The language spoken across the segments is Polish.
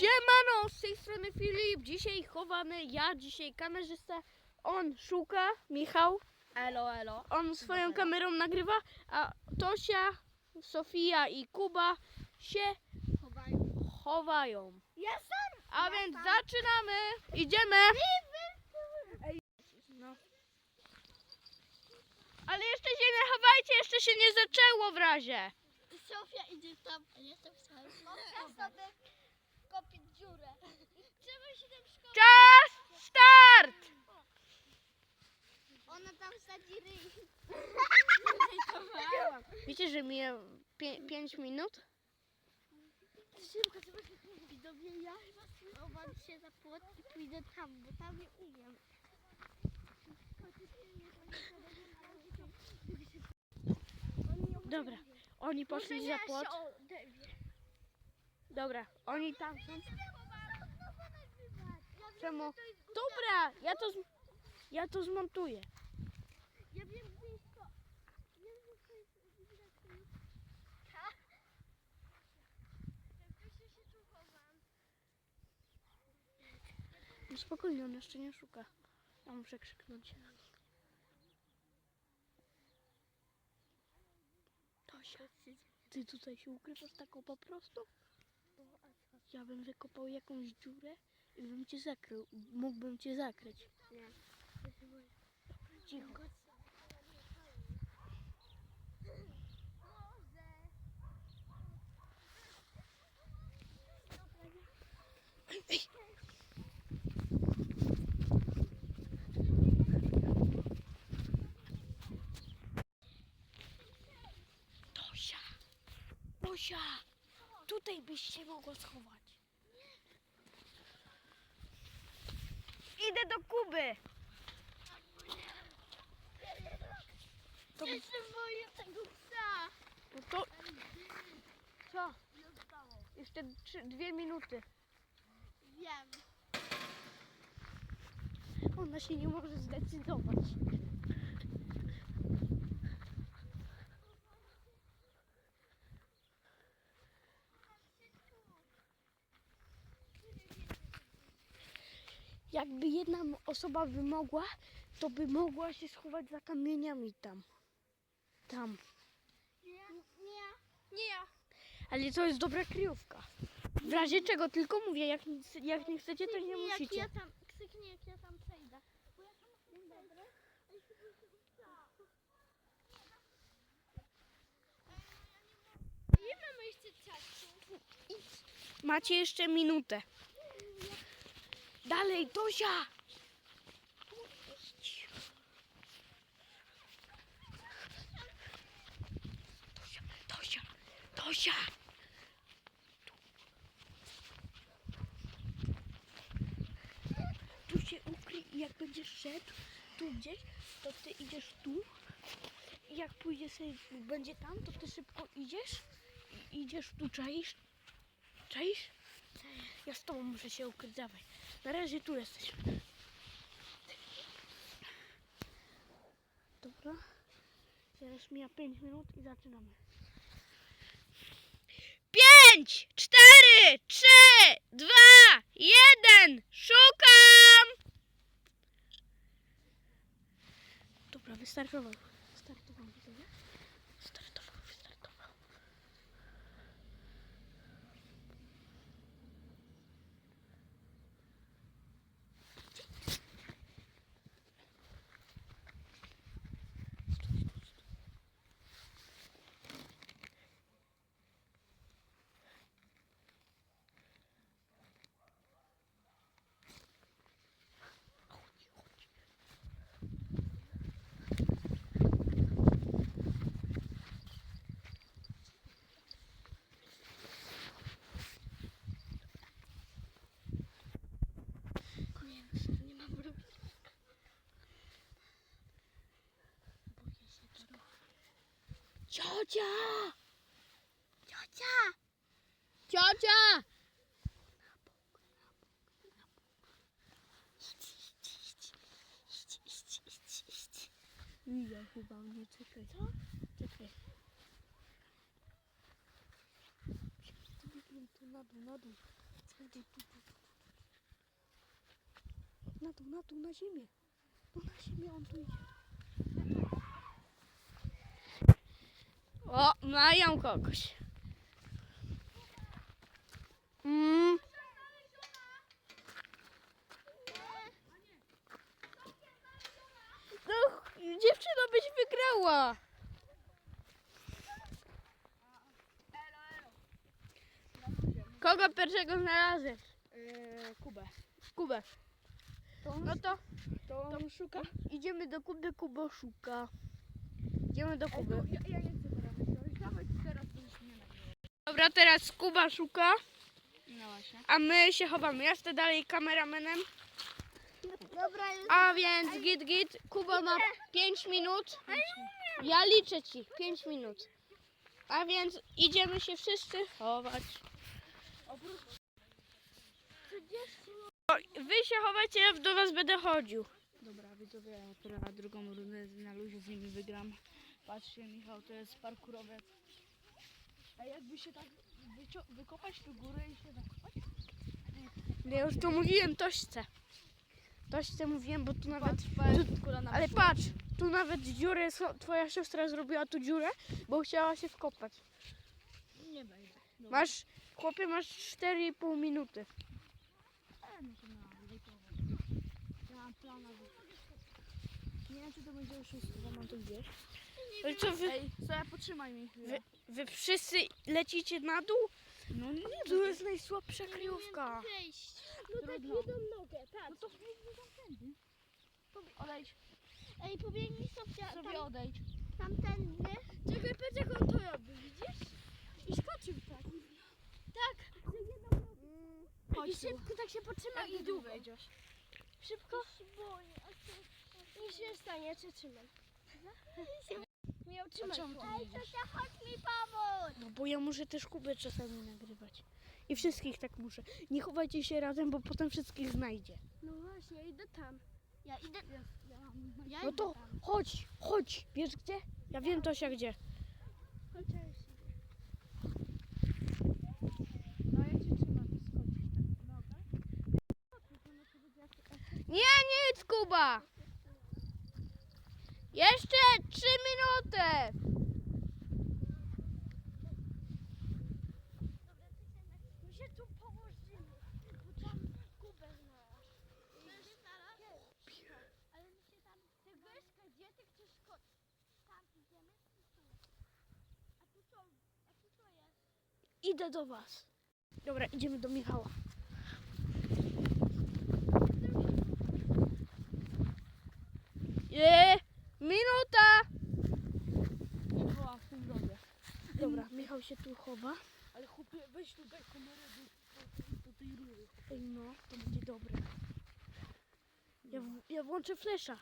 Siemano, z tej strony Filip, dzisiaj chowamy, ja dzisiaj kamerzysta, on szuka, Michał, Elo, elo. on swoją kamerą nagrywa, a Tosia, Sofia i Kuba się Chowaj. chowają. Ja sam. A więc zaczynamy, idziemy. No. Ale jeszcze się nie chowajcie, jeszcze się nie zaczęło w razie. Sofia idzie tam, a ja tam sam. Sobie kopić dziurę. Trzeba się tam szkodzić. Czas, start! Ona tam sadzi ryj. Wiecie, że mija 5 minut? Szybko, trzeba się Widzowie, ja chyba schowam się za płot i pójdę tam, bo tam nie umiem. Dobra, oni poszli za płot. Dobra, oni tam są. Czemu? Dobra, ja to, z- ja to zmontuję. Ja wiem blisko. Wiem, że to jest widać. Tak? Ja się tu chowam. No spokojnie, on jeszcze nie szuka. Ja muszę krzyknąć. Tosia, ty tutaj się ukrywasz taką po prostu? Ja bym wykopał jakąś dziurę i bym cię zakrył. Mógłbym cię zakryć. Nie. Cicho. Tosia! Tosia! Tutaj byś się mogła schować. Idę do Kuby! To, Ja się boję tego psa. no to... Co? Jeszcze trzy, dwie minuty. Wiem. Ona się nie może zdecydować. Osoba by mogła, to by mogła się schować za kamieniami tam. Tam. Nie. Nie. Nie. Ale to jest dobra kryjówka. W razie czego tylko mówię, jak, jak nie chcecie, to nie Jak musicie. ja tam, krzyknij jak ja tam przejdę. Bo ja tam. Nie mamy jeszcze czasu. Macie jeszcze minutę. Dalej! Tosia, Tosia, Tosia! Tu. Się ukryj i jak będziesz szedł tu gdzieś, to ty idziesz tu. I jak pójdzie sobie, będzie tam, to ty szybko idziesz i idziesz tu, czaisz? Czaisz? Ja z tobą muszę się ukryć, dawaj. Na razie tu jesteś. Dobra. Teraz mija 5 minut i zaczynamy. 5, 4, 3, 2, 1. Szukam! Dobra, wystartował widzowie. Wystartował, wystartował. Nie, no, nie mam robić. Boję się tego. Ciocia! Ciocia! Ciocia! Widział chyba mnie, czekaj. Co? Czekaj. Tu na dół, na dół. Na dół, na dół, na ziemię. No na ziemię on tu idzie. O, mają kogoś. Mm. No, dziewczyno byś wygrała. Kogo pierwszego znalazłeś? Eee, Kubę. Kubę. No to To szuka? idziemy do Kuby, Kubo szuka. Idziemy do Kuby. no, ja, ja nie chcę teraz zrobić. Dawaj teraz to już nie nagrywam. Dobra, teraz Kuba szuka, No właśnie. a my się chowamy. Ja jestem dalej kameramenem. Dobra, już. A więc git, git. Kuba ma 5 minut. Ja liczę ci 5 minut. A więc idziemy się wszyscy chować. O, Wy się chowacie, ja do was będę chodził. Dobra, widzowie, ja teraz drugą rundę na luzie z nimi wygram. Patrzcie, Michał, to jest parkurowiec. A jakby się tak wykopać tu górę i się zakopać? Ja już to mówiłem Tośce. Tośce mówiłem, bo tu nawet... Patrz, kolana Ale patrz, tu nawet dziurę, twoja siostra zrobiła tu dziurę, bo chciała się wkopać. Nie. Dobra. Masz, chłopie, masz 4,5 minuty. E, no to. Ja mam wyjść. Nie wiem, czy to będzie oszustwo, bo mam to gdzieś. Ale co, wy, Ej, co ja potrzymaj chwilę. wy, wy wszyscy lecicie na dół? No nie, Tu jest najsłabsza kryjówka. Przejść. no tak Jedną nogę, tak. No to biegnij tamtędy. Odejdź, Ej, pobiegnij Sofia, sobie tam, odejdź. tamtędy. Czekaj, patrz jak on to robi, widzisz? I skoczył tak. Tak. Chodź I tu. szybko tak się potrzyma i i tu wejdziesz. Szybko. Nic się nie stanie, ja cię trzymam. Nie utrzymaj. czemu ty nie Ej? Zosia, chodź mi pomóc. No bo ja muszę też Kubę czasami nagrywać. I wszystkich tak muszę. Nie chowajcie się razem, bo potem wszystkich znajdzie. No właśnie, ja idę tam. Ja idę. Ja No idę to tam. chodź, chodź. Wiesz gdzie? Ja wiem Tosia gdzie. Chodź, ja już idę. No ja cię trzymam, skoczysz tak. Dobra? Nie, nic Kuba! Jeszcze trzy minuty! My się tu położymy, bo tam Kubę znalazł. Ty znalazł? Ale my się tam... Ty wyszkę, gdzie ty chcesz skoczyć? Tam idziemy? czy tu? A tu co? A tu co jest? Idę do was. Dobra, idziemy do Michała. Je, minuta! Nie byłam w tym rodzie. Dobra, Michał się tu chowa. Ale chłopie, weź tu daj kamerę do, do tej rury. Ej, no, to będzie dobre. Ja, w, ja włączę flesza.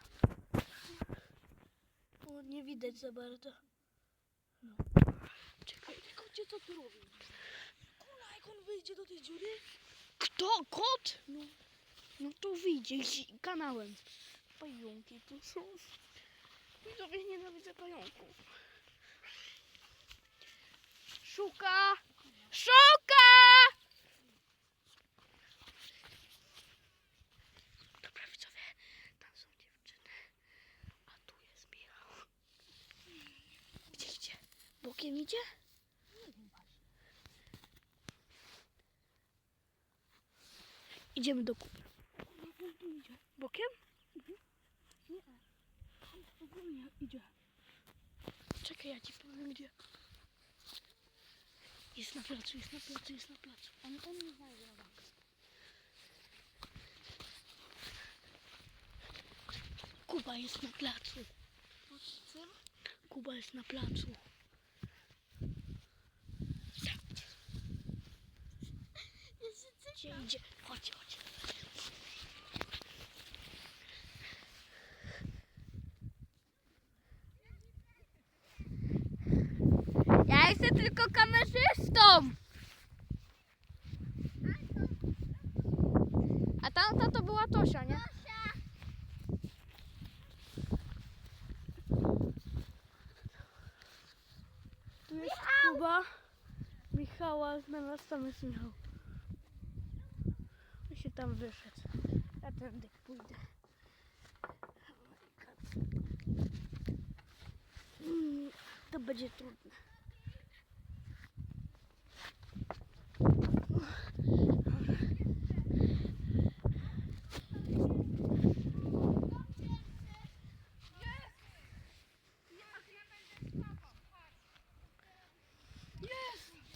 O, nie widać za bardzo. No. Czekaj, Tylko gdzie co tu robi? Kula, jak on wyjdzie do tej dziury? kto? Kot? No, no to wyjdzie kanałem. Pająki tu są. Widzowie, nienawidzę pająków. Szuka! Szuka! Dobra, widzowie, tam są dziewczyny, a tu jest Michał. Gdzie idzie? Bokiem idzie? Idziemy do kupy. Bokiem? Ogólnie idzie. Czekaj, ja ci powiem gdzie. Jest na placu, jest na placu, jest na placu. On, on nie znajdzie na bank. Kuba jest na placu. Kuba jest na placu. Gdzie idzie? Chodź, chodź. Ja jestem tylko kamerzystą. A tamta to była Tosia, nie? Tu jest Kuba. Michała znalazł, tam jest Michał. tam wyszedł. Ja tędy pójdę. To będzie trudne.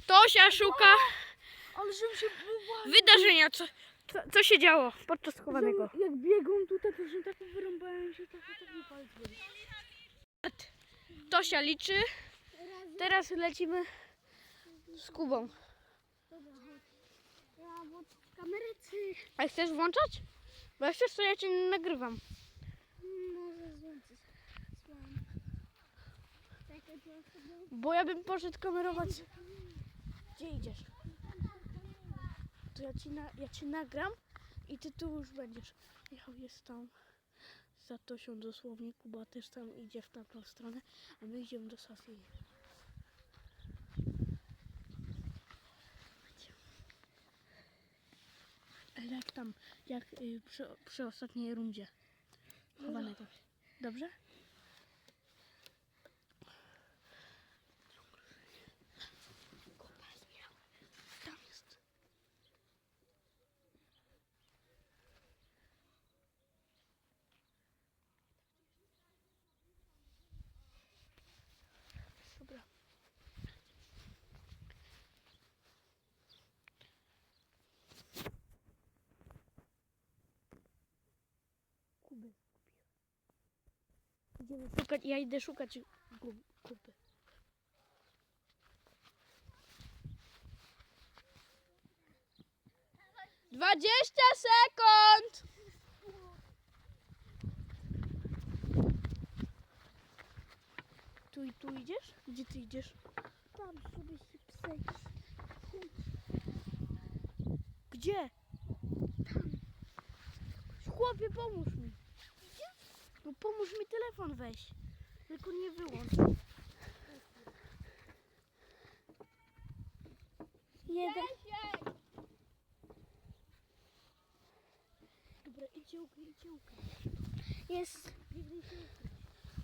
Tosia szuka żebym się wywa- wydarzenia. Co, co, co się działo podczas chowanego? Jak, biegłem tutaj, to że tak wyrąbałem się, tak, tak mi palec. Tosia liczy. Teraz lecimy z Kubą. Bo kamerycy. A chcesz włączać? Bo jak chcesz, to ja cię nagrywam. Może sobie... Bo ja bym poszedł kamerować. Gdzie idziesz? To ja ci, na, ja ci nagram i ty tu już będziesz. Michał jest tam za Tosią dosłownie. Kuba też tam idzie w tamtą stronę, a my idziemy do Sofii. Jak tam, jak y, przy, przy ostatniej rundzie chowanego. Dobrze? Idziemy szukać, ja idę szukać Kuby. Dwadzieścia sekund! Tu i tu idziesz? Gdzie ty idziesz? Tam sobie się przejść. Gdzie? Chłopie, pomóż mi. No pomóż mi telefon weź. Tylko nie wyłącz. Jeden. Dobra, idźcie ukryć, idźcie ukryć. Jest. Biegnij się.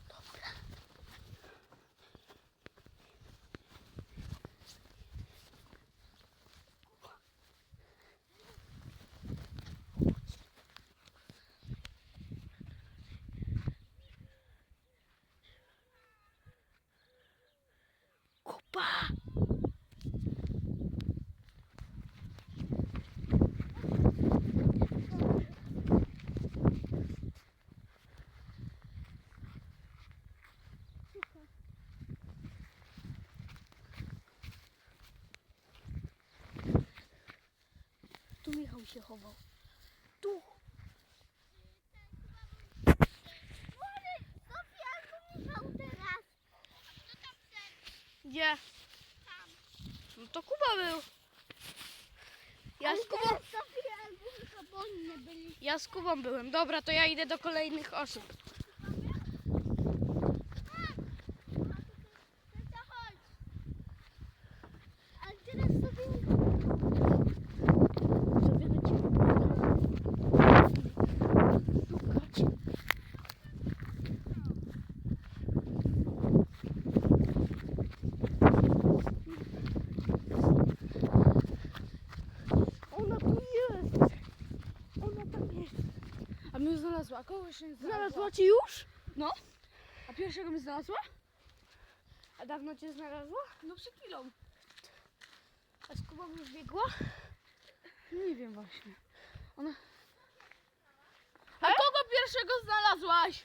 Dobra. Kupa! Tu Michał się chował. Tu. Gdzie? No to Kuba był. Ja z Kubą, ja z Kubą byłem. Dobra, to ja idę do kolejnych osób. Tata, chodź. Ale teraz sobie... Zawiadę cię. Szukać. Ona tu jest. Ona tam jest. A mnie znalazła, kogoś nie znalazła. Znalazła cię już? No. A pierwszego mnie znalazła? A dawno cię znalazła? No przed chwilą. A z Kubą już biegła? Nie wiem właśnie. Ona... A kogo pierwszego znalazłaś?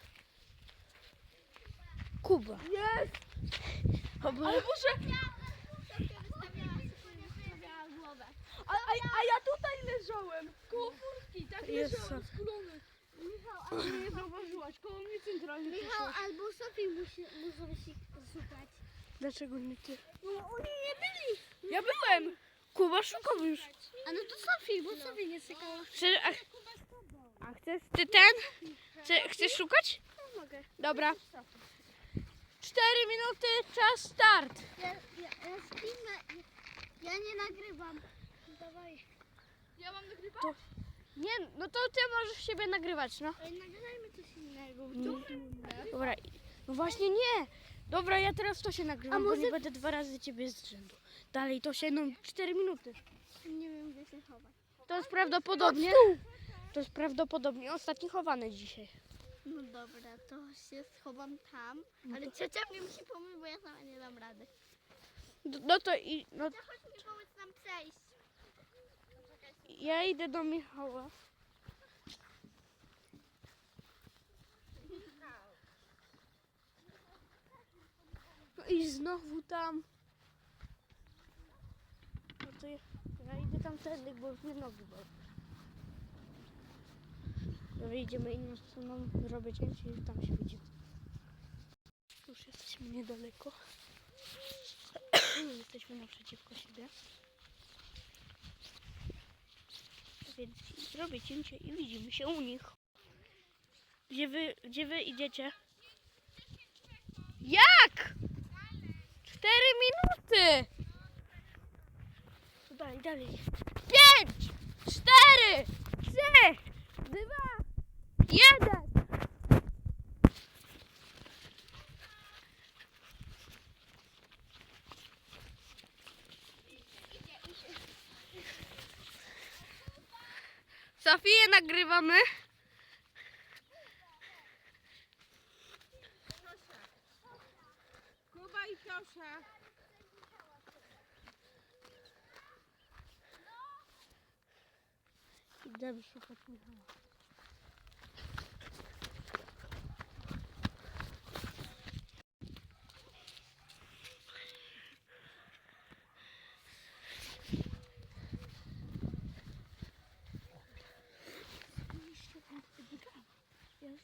Kuba. Jest! O, bo... Ale muszę... A, a, a ja tutaj leżałem. Koło furtki, tak Jest leżałem, skulony. Michał, A albo, mnie nie zauważyłaś, koło mnie centralnie Michał przyszłaś. albo Sofii musi, muszą się szukać. Dlaczego nie ty? No oni nie byli. Ja byłem! Kuba szukał już. A no to Sofii, bo Sofii nie sykała. Chcesz, a, a chcesz ty ten? Chce, chcesz szukać? No mogę. Dobra. Cztery minuty, czas start. Ja, ja, ja spinę. Ja nie nagrywam. Dawaj. Ja mam nagrywać? Nie, no to ty możesz siebie nagrywać, no. Nagrajmy coś innego. Dobra, no właśnie nie. Dobra, ja teraz to się nagrywam, A bo może- nie będę dwa razy ciebie z rzędu. Dalej to się, no 4 minuty. Nie wiem, gdzie się chować. To jest prawdopodobnie, to jest prawdopodobnie ostatni chowany dzisiaj. No dobra, to się schowam tam. Ale ciocia mnie musi pomóc, bo ja sama nie dam rady. D- No to i, no, Ciocia, chodź mi pomóc nam przejść. Ja idę do Michała. No i znowu tam. No to ja, ja idę tam tędy, bo już mnie nogi bolą. Dobra, idziemy inną stroną, zrobię cięcie i tam się widzimy. Już jesteśmy niedaleko. jesteśmy naprzeciwko siebie. Więc zrobię cięcie i widzimy się u nich. Gdzie wy, gdzie wy idziecie? Jak? Cztery minuty! Dalej, dalej. Pięć, cztery, trzy, dwa, jeden. Sofię nagrywamy. Kuba i Proszę. Idę szukać Michała.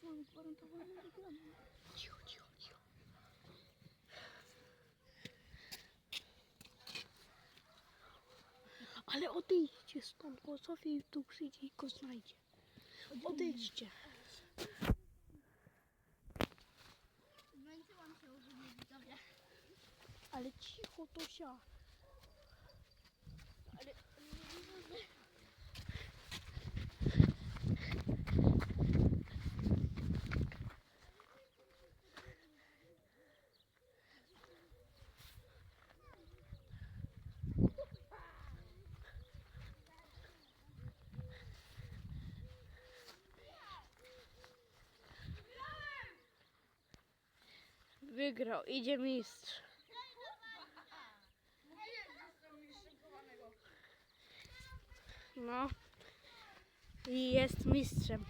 Ja już mam gwarantowane wygrane. Cicho, cicho, cicho. Ale odejdźcie stąd, bo Sofia tu przyjdzie i go znajdzie. Odejdźcie. Zmęczyłam się ogólnie widzowie. Ale cicho, Tosia. Ale Wygrał, idzie mistrz. No. I jest mistrzem.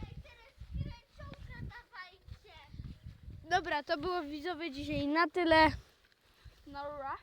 Dobra, to było widzowie dzisiaj na tyle. Nora.